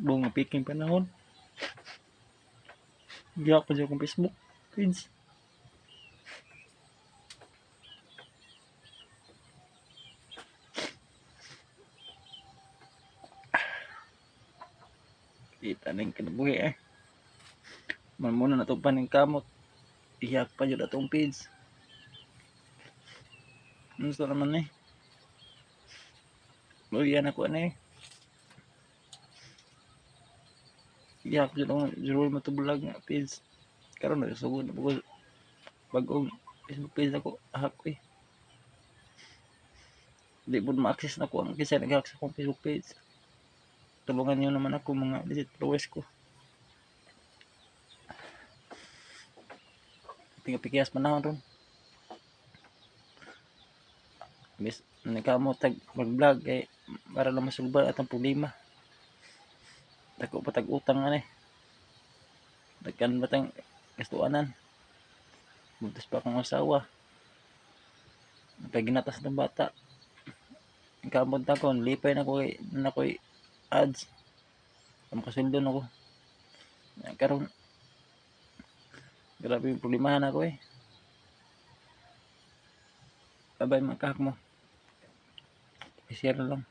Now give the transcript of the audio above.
Buong piking panahon. Giyak pa siya kong Facebook. Page. Kita na yung kinabuhi eh. Man muna na itong paning kamot. Iyak pa yun atong page. Gusto naman eh. Bagyan ako ano eh. Iyak yun ako. Juro matubulag nga page. Karoon na sugod na po bagong Facebook page ako. Ahak ko eh. Hindi po ma-access na ko ang kisa nag-hack sa akong Facebook page. Tulungan niyo naman ako mga legit followers ko. Tingnan pikiyas man ako ron. Bis, nagkamo tag mag-vlog kay para lang masulbar at ang problema. Dako pa tag utang ani. Dagkan ba tang gastuanan. Buntis pa akong asawa. Kay ginatas ng bata. Kamot na ko, lipay na ko na ko'y ads. Makasuldo na ko. Karon Grabe yung problemahan ako eh. Babay mga kahak mo. I-share lang.